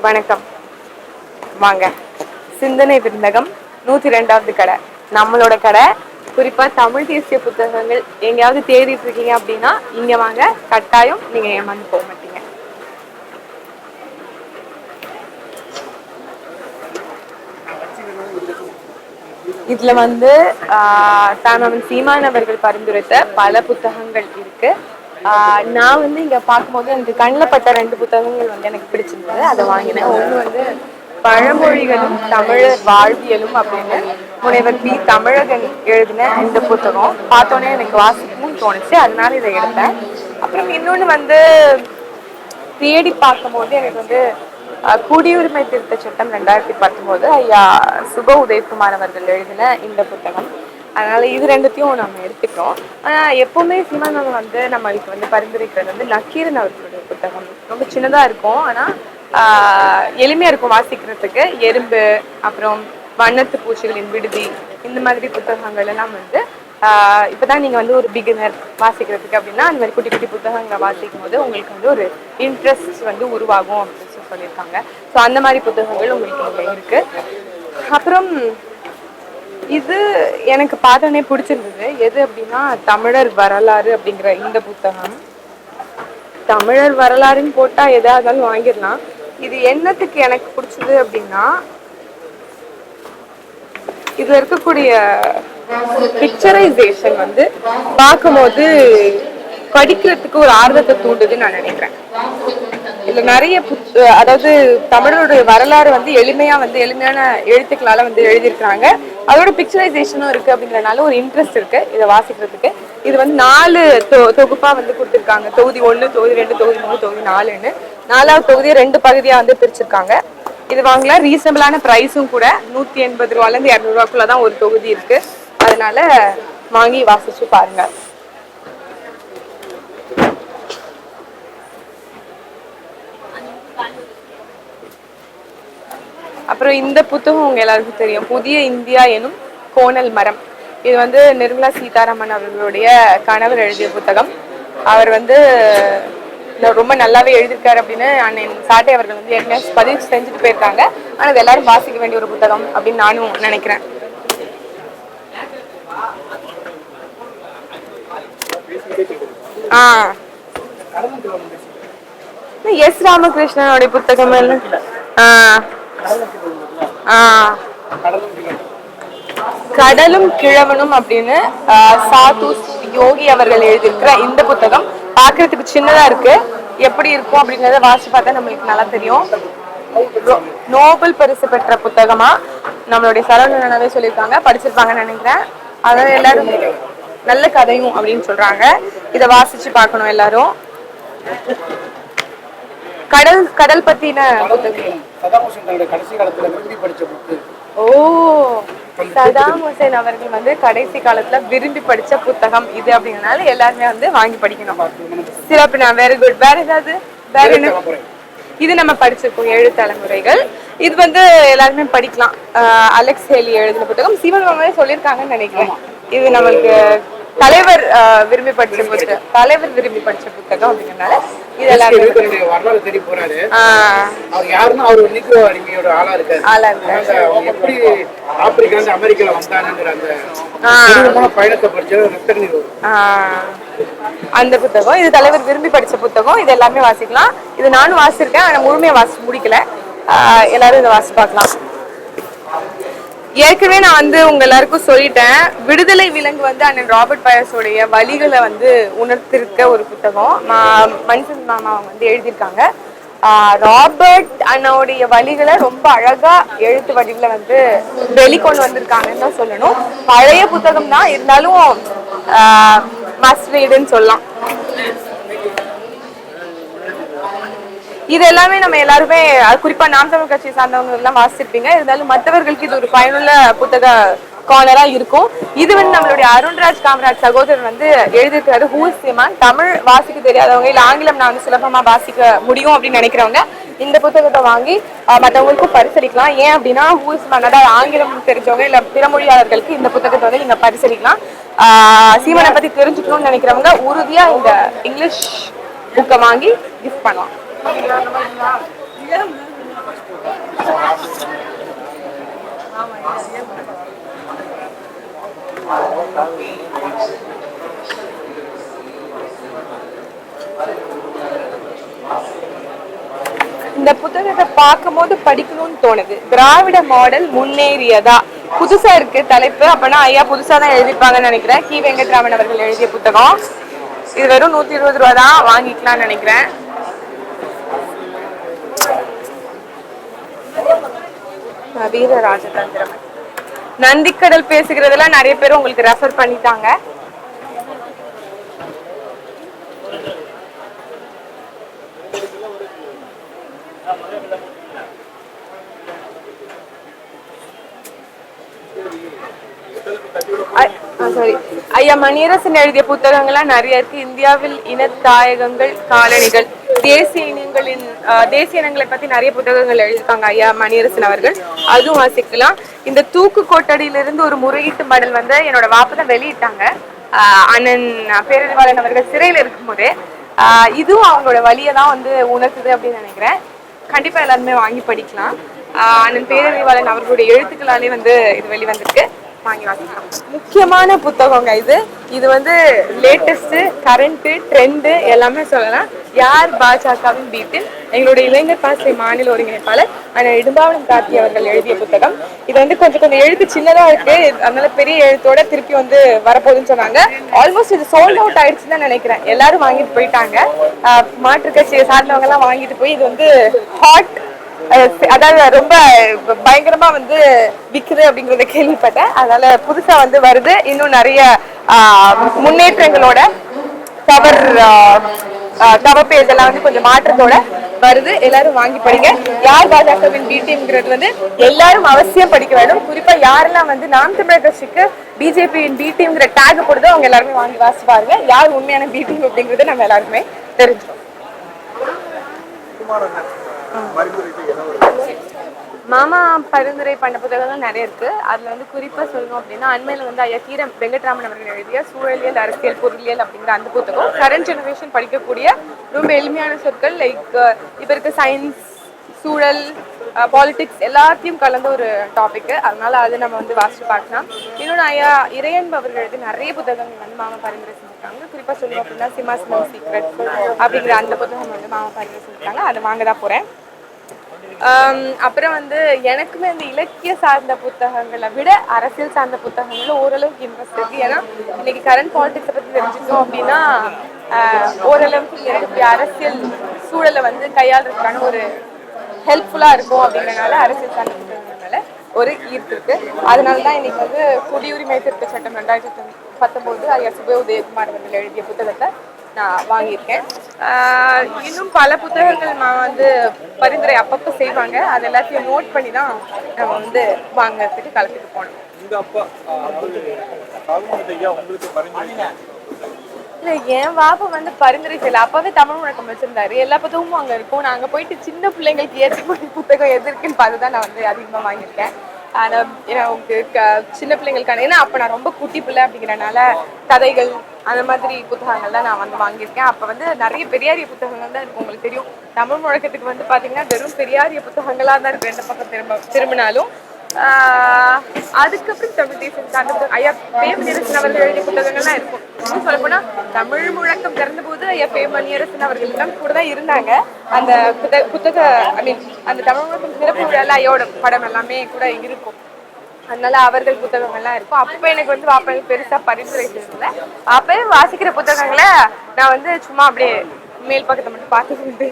வணக்கம். வாங்க. சிந்தனை விருந்தகம் நூத்தி ரெண்டாவது கடை. நம்மளோட கடை குறிப்பா தமிழ் தேசிய புத்தகங்கள். எங்கேயாவது தேடிட்டு இருக்கீங்க அப்படின்னா இங்க வாங்க. கட்டாயம் நீங்க ஏமாந்து போக மாட்டீங்க. இதுல வந்து ஆஹ், தானவன் சீமான் அவர்கள் பரிந்துரைத்த பல புத்தகங்கள் இருக்கு. நான் வந்து இங்க பார்க்கும்போது எனக்கு கண்ணில் பட்ட ரெண்டு புத்தகங்கள் வந்து எனக்கு பிடிச்சிருந்தது. அதை வாங்கினேன். ஒன்று வந்து பழமொழிகளும் தமிழர் வாழ்வியலும் அப்படின்னு. முனைவர் பி. தமிழகன் எழுதின இந்த புத்தகம். பார்த்தோன்னே எனக்கு வாசிக்கணும்னு தோணுச்சு. அதனால இதை எடுத்தேன். அப்புறம் இன்னொன்று வந்து தேடி பார்க்கும்போது எனக்கு வந்து குடியுரிமை திருத்த சட்டம் ரெண்டாயிரத்தி பத்தொம்போது ஐயா சுப உதயகுமார் அவர்கள் எழுதின இந்த புத்தகம். அதனால் இது ரெண்டுத்தையும் நம்ம எடுத்துக்கிறோம் ஆனால் எப்போவுமே சீமானவங்க வந்து நம்மளுக்கு வந்து பரிந்துரைக்கிறது வந்து நக்கீரன் அவர்களுடைய புத்தகம். ரொம்ப சின்னதாக இருக்கும். ஆனால் எளிமையாக இருக்கும் வாசிக்கிறதுக்கு. எறும்பு அப்புறம் வண்ணத்து பூச்சிகளின் விடுதி இந்த மாதிரி புத்தகங்கள் எல்லாம் வந்து இப்போ தான் நீங்கள் வந்து ஒரு பிகினர் வாசிக்கிறதுக்கு அப்படின்னா அந்த மாதிரி குட்டி குட்டி புத்தகங்களை வாசிக்கும் போது உங்களுக்கு வந்து ஒரு இன்ட்ரெஸ்ட் வந்து உருவாகும் அப்படின்னு சொல்லி சொல்லியிருக்காங்க. ஸோ அந்த மாதிரி புத்தகங்கள் உங்களுக்கு இங்கே இருக்குது அப்புறம் இது எனக்கு பார்த்தோன்னே பிடிச்சிருந்தது. எது அப்படின்னா தமிழர் வரலாறு அப்படிங்கிற இந்த புத்தகம். தமிழர் வரலாறுன்னு போட்டா எதா இருந்தாலும் வாங்கிடலாம். இது என்னத்துக்கு எனக்கு பிடிச்சது அப்படின்னா இதுல இருக்கக்கூடிய பிக்சரைசேஷன் வந்து பார்க்கும்போது படிக்கிறதுக்கு ஒரு ஆர்வத்தை தூண்டுதுன்னு நான் நினைக்கிறேன். இதுல நிறைய அதாவது தமிழருடைய வரலாறு வந்து எளிமையா வந்து எளிமையான எழுத்துக்களால வந்து எழுதியிருக்கிறாங்க. அதோட பிக்சரைசேஷனும் இருக்கு அப்படிங்கிறனால ஒரு இன்ட்ரெஸ்ட் இருக்கு. இதை வாசிக்கிறதுக்கு. இது வந்து நாலு தொ- தொகுப்பா வந்து கொடுத்துருக்காங்க. தொகுதி ஒன்று தொகுதி ரெண்டு தொகுதி மூணு தொகுதி நாலுன்னு. நாலாவது தொகுதியை ரெண்டு பகுதியா வந்து பிரிச்சிருக்காங்க. இது வாங்கலாம் ரீசனபிளான ப்ரைஸும் கூட நூத்தி எண்பது ரூபால இருந்து தான் ஒரு தொகுதி இருக்கு. அதனால வாங்கி வாசிச்சு பாருங்க. அப்புறம் இந்த புத்தகம் உங்க எல்லாருக்கும் தெரியும். புதிய இந்தியா எனும் கோணல் மரம். இது வந்து நிர்மலா சீதாராமன் அவர்களுடைய கணவர் எழுதிய புத்தகம். அவர் வந்து ரொம்ப நல்லாவே எழுதியிருக்காரு அப்படின்னு அண்ணன் சாட்டை அவர்கள் வந்து ஏற்கனவே பதிவு செஞ்சுட்டு போயிருக்காங்க. ஆனா அது எல்லாரும் வாசிக்க வேண்டிய ஒரு புத்தகம் அப்படின்னு நானும் நினைக்கிறேன். ஆ. எஸ் ராமகிருஷ்ணனுடைய புத்தகம் என்ன? ஆ. கடலும் கிழவனும் அப்படின்னு ஆஹ், சாது யோகி அவர்கள் எழுதியிருக்கிற இந்த புத்தகம் பார்க்கறதுக்கு சின்னதா இருக்கு. எப்படி இருக்கும் அப்படிங்கறத வாசிச்சு பார்த்தா நம்மளுக்கு நல்லா தெரியும். நோபல் பரிசு பெற்ற புத்தகமா? நம்மளுடைய சரவணனாவே சொல்லியிருக்காங்க. படிச்சிருப்பாங்கன்னு நினைக்கிறேன். அதாவது எல்லாரும் நல்ல கதையும் அப்படின்னு சொல்றாங்க. இதை வாசிச்சு பார்க்கணும் எல்லாரும். கடல் கடல் பத்தின புத்தகம். சதாம் ஹுசேன் தன்னுடைய கடைசி காலத்துல விரும்பி படிச்ச புக்கு. ஓ சதாம் ஹுசேன் அவர்கள் வந்து கடைசி காலத்துல விரும்பி படிச்ச புத்தகம் இது அப்படிங்கறதுனால எல்லாருமே வந்து வாங்கி படிக்கணும். சிறப்பு நான் வெரி குட் வேற ஏதாவது வேற என்ன? இது நம்ம படிச்சிருக்கோம் ஏழு தலைமுறைகள். இது வந்து எல்லாருமே படிக்கலாம். அலெக்ஸ் ஹேலி எழுதின புத்தகம். சிவன் மாமாவே சொல்லியிருக்காங்கன்னு நினைக்கிறேன். இது நம்மளுக்கு தலைவர் விரும்பி படிச்ச புத்தகம் தலைவர் விரும்பி படிச்ச புத்தகம் அப்படிங்கறதுனால இது எல்லாருமே தன்னுடைய வரலாறு தேடி போறாரு? ஆஹ் அவர் யாருன்னா அவர் ஒரு நீக்ரோ அடிமையோட ஆளா இருக்காரு. ஆளா இருக்காரு. அதனால அவங்க எப்படி ஆப்பிரிக்கா இருந்து அமெரிக்கால வந்தாங்கங்கிற அந்த ஆ. தீவிரமான பயணத்தை படிச்சது ரத்தனி ஆஹ் அந்த புத்தகம் இது தலைவர் விரும்பி படிச்ச புத்தகம் இது எல்லாமே வாசிக்கலாம். இது நானும் வாசிச்சிருக்கேன் ஆனா முழுமையா வாசி முடிக்கல. எல்லாரும் இதை வாசி பார்க்கலாம். ஏற்கனவே நான் வந்து உங்க எல்லாருக்கும் சொல்லிட்டேன். விடுதலை விலங்கு வந்து அண்ணன் ராபர்ட் பயஸோடைய வழிகளை வந்து உணர்த்திருக்க ஒரு புத்தகம். மா- மன்சன் மாமா அவங்க வந்து எழுதியிருக்காங்க. ராபர்ட் அண்ணாவுடைய வழிகளை ரொம்ப அழகா எழுத்து வடிவில் வந்து வெளிக்கொண்டு வந்திருக்காங்கன்னு தான் சொல்லணும். பழைய புத்தகம் தான் இருந்தாலும் மஸ்ட் ரீடுன்னு சொல்லலாம். இது எல்லாமே நம்ம எல்லாருமே அது குறிப்பா நாம் தமிழ் கட்சி சார்ந்தவங்க எல்லாம் வாசிச்சிருப்பீங்க. இருந்தாலும் மற்றவர்களுக்கு இது ஒரு பயனுள்ள புத்தக காலரா இருக்கும். இது வந்து நம்மளுடைய அருண்ராஜ் காமராஜ் சகோதரர் வந்து எழுதியிருக்காரு ஹூஸ் சிமான் தமிழ் வாசிக்க தெரியாதவங்க இல்ல ஆங்கிலம் நான் வந்து சுலபமா வாசிக்க முடியும் அப்படின்னு நினைக்கிறவங்க இந்த புத்தகத்தை வாங்கி மற்றவங்களுக்கும் பரிசளிக்கலாம். ஏன் அப்படின்னா ஹூஸ் சிமான் அதாவது ஆங்கிலம் தெரிஞ்சவங்க இல்ல பிற மொழியாளர்களுக்கு இந்த புத்தகத்தை வந்து நீங்க பரிசளிக்கலாம். சீமனை பத்தி தெரிஞ்சுக்கணும்னு நினைக்கிறவங்க உறுதியா இந்த இங்கிலீஷ் புக்கை வாங்கி கிஃப்ட் பண்ணலாம். இந்த புத்தகத்தை பார்க்கும்போது படிக்கணும்னு தோணுது. திராவிட மாடல் முன்னேறியதா? புதுசா இருக்கு தலைப்பு. அப்பனா ஐயா புதுசா தான் எழுதிப்பாங்கன்னு நினைக்கிறேன். கி. வெங்கட்ராமன் அவர்கள் எழுதிய புத்தகம். இது வெறும் நூத்தி இருபது ரூபா தான் வாங்கிக்கலாம்னு நினைக்கிறேன். வீர ராஜதந்திரம். நந்திக்கடல் பேசுகிறதெல்லாம் நிறைய பேர் உங்களுக்கு ரெஃபர் பண்ணிட்டாங்க. சாரி ஐயா மணியரசன் எழுதிய புத்தகங்கள்லாம் நிறைய இருக்கு. இந்தியாவில் இனத்தாயகங்கள் காலனிகள் தேசிய இனங்களின் ஆஹ், தேசிய இனங்களை பத்தி நிறைய புத்தகங்கள் எழுதியிருக்காங்க ஐயா மணியரசன் அவர்கள். அதுவும் வாசிக்கலாம். இந்த தூக்கு கோட்டடியிலிருந்து ஒரு முறையீட்டு மடல் வந்து என்னோட வாப்பு தான் வெளியிட்டாங்க. ஆஹ், அண்ணன் பேரறிவாளன் அவர்கள் சிறையில் இருக்கும்போதே. ஆஹ், இதுவும் அவங்களோட வழியை தான் வந்து உணர்த்துது அப்படின்னு நினைக்கிறேன். கண்டிப்பா எல்லாருமே வாங்கி படிக்கலாம். ஆஹ் அண்ணன் பேரறிவாளன் அவர்களுடைய எழுத்துக்களாலே வந்து இது வெளிவந்திருக்கு. வாங்கி வாசிக்கலாம் முக்கியமான புத்தகங்க இது. இது வந்து லேட்டஸ்ட் கரண்ட் ட்ரெண்டு எல்லாமே சொல்லலாம். யார் பாஜகவின் வீட்டில்? எங்களுடைய இளைஞர் பாசை மாநில ஒருங்கிணைப்பாளர் ஆனால் இடும்பாவனம் கார்த்தி அவர்கள் எழுதிய புத்தகம். இது வந்து கொஞ்சம் கொஞ்சம் எழுத்து சின்னதா இருக்கு. அதனால பெரிய எழுத்தோட திருப்பி வந்து வரப்போகுதுன்னு சொன்னாங்க. ஆல்மோஸ்ட் இது சோல்ட் அவுட் ஆயிடுச்சுன்னு தான் நினைக்கிறேன். எல்லாரும் வாங்கிட்டு போயிட்டாங்க. ஆஹ் மாற்றுக் கட்சியை சார்ந்தவங்க எல்லாம் வாங்கிட்டு போய் இது வந்து ஹாட் அதாவது ரொம்ப பயங்கரமா வந்து விக்குது அப்படிங்கறத கேள்விப்பட்டேன். அதனால புதுசா வந்து வருது. இன்னும் நிறைய ஆஹ், முன்னேற்றங்களோட கவர் கவர் பேஜ் எல்லாம் வந்து கொஞ்சம் மாற்றத்தோட வருது. எல்லாரும் வாங்கி படிங்க. யார் பாஜகவின் பி வந்து எல்லாரும் அவசியம் படிக்க வேண்டும். குறிப்பா யாரெல்லாம் வந்து நாம் தமிழர் கட்சிக்கு பிஜேபியின் பி டேக் போடுதோ அவங்க எல்லாருமே வாங்கி வாசி பாருங்க. யார் உண்மையான பி அப்படிங்கறத அப்படிங்கறது நம்ம எல்லாருக்குமே தெரிஞ்சோம் மாமா பரிந்துரை பண்ண புத்தகங்கள் நிறைய இருக்கு. அதுல வந்து குறிப்பா சொல்லணும் அப்படின்னா அண்மையில வந்து ஐயா கீரம் வெங்கட்ராமன் அவர்கள் எழுதிய சூழலியல் அரசியல் பொருளியல் அப்படிங்கிற அந்த புத்தகம். கரண்ட் ஜெனரேஷன் படிக்கக்கூடிய ரொம்ப எளிமையான சொற்கள் லைக் இப்ப இருக்க சயின்ஸ் சூழல் பாலிடிக்ஸ் எல்லாத்தையும் கலந்த ஒரு டாபிக் அதனால அது நம்ம வந்து வாசிச்சு பார்க்கலாம். இன்னொன்று ஐயா இறையன்பு அவர்கள் எழுதி நிறைய புத்தகங்கள் வந்து மாமா பரிந்துரை செஞ்சிருக்காங்க. குறிப்பா சொல்லணும் அப்படின்னா சிம்மாசனம் சீக்ரெட் அப்படிங்கிற அந்த புத்தகம் வந்து மாமா பரிந்துரை செஞ்சிருக்காங்க. அதை வாங்க தான் போறேன். அப்புறம் வந்து எனக்குமே அந்த இலக்கிய சார்ந்த புத்தகங்களை விட அரசியல் சார்ந்த புத்தகங்கள்ல ஓரளவுக்கு இன்ட்ரெஸ்ட் இருக்கு. ஏன்னா இன்னைக்கு கரண்ட் பாலிடிக்ஸை பத்தி தெரிஞ்சுட்டோம் அப்படின்னா ஆஹ், ஓரளவுக்கு எனக்கு அரசியல் சூழலை வந்து கையாளுறதுக்கான ஒரு ஹெல்ப்ஃபுல்லாக இருக்கும் அப்படிங்கிறனால அரசியல் சார்ந்த ஒரு ஈர்ப்பு இருக்கு. அதனால தான் இன்னைக்கு வந்து குடியுரிமை திருத்த சட்டம் ரெண்டாயிரத்தி பத்தொம்போது ஐயா சுப உதயகுமார் அவர்கள் எழுதிய புத்தகத்தை நான் வாங்கியிருக்கேன். இன்னும் பல புத்தகங்கள் நான் வந்து பரிந்துரை அப்பப்போ செய்வாங்க. அது எல்லாத்தையும் நோட் பண்ணி தான் நம்ம வந்து வாங்கிறதுக்கு கலந்துட்டு போனோம். இல்ல என் வாப்பா வந்து பரிந்துரை செய்யல. அப்பாவே தமிழ் முழக்கம் வச்சிருந்தாரு. எல்லா புத்தகமும் அங்க இருக்கும். நாங்க போயிட்டு சின்ன பிள்ளைங்களுக்கு ஏற்றக்கூடிய புத்தகம் எது இருக்குன்னு பார்த்து தான் நான் வந்து அதிகமா வாங்கியிருக்கேன். ஆனா ஏன்னா உங்களுக்கு சின்ன பிள்ளைங்களுக்கான ஏன்னா அப்ப நான் ரொம்ப குட்டி பிள்ளை அப்படிங்கிறனால கதைகள் அந்த மாதிரி புத்தகங்கள் தான் நான் வந்து வாங்கியிருக்கேன். அப்ப வந்து நிறைய பெரியாரிய புத்தகங்கள் தான் இருக்கும் உங்களுக்கு தெரியும். தமிழ் முழக்கத்துக்கு வந்து பாத்தீங்கன்னா வெறும் பெரியாரிய புத்தகங்களா தான் இருக்கும் எந்த பக்கம் திரும்ப திரும்பினாலும் அதுக்கப்புறம் தமிழ் தேசம் சார்ந்த ஐயா பேமணியரசன் அவர்கள் எழுதிய புத்தகங்கள்லாம் இருக்கும். இன்னும் சொல்ல போனா தமிழ் முழக்கம் திறந்த போது ஐயா பேமணியரசன் அவர்கள் எல்லாம் கூட தான் இருந்தாங்க. அந்த புத்த புத்தக ஐ மீன் அந்த தமிழ் முழக்கம் சிறப்பு விழால ஐயோட படம் எல்லாமே கூட இருக்கும். அதனால அவர்கள் புத்தகங்கள்லாம் இருக்கும். அப்ப எனக்கு வந்து வாப்பா பெருசா பரிந்துரை செய்யல. அப்பவே வாசிக்கிற புத்தகங்களை நான் வந்து சும்மா அப்படியே மேல் பக்கத்தை மட்டும் பார்த்துக்கிட்டு.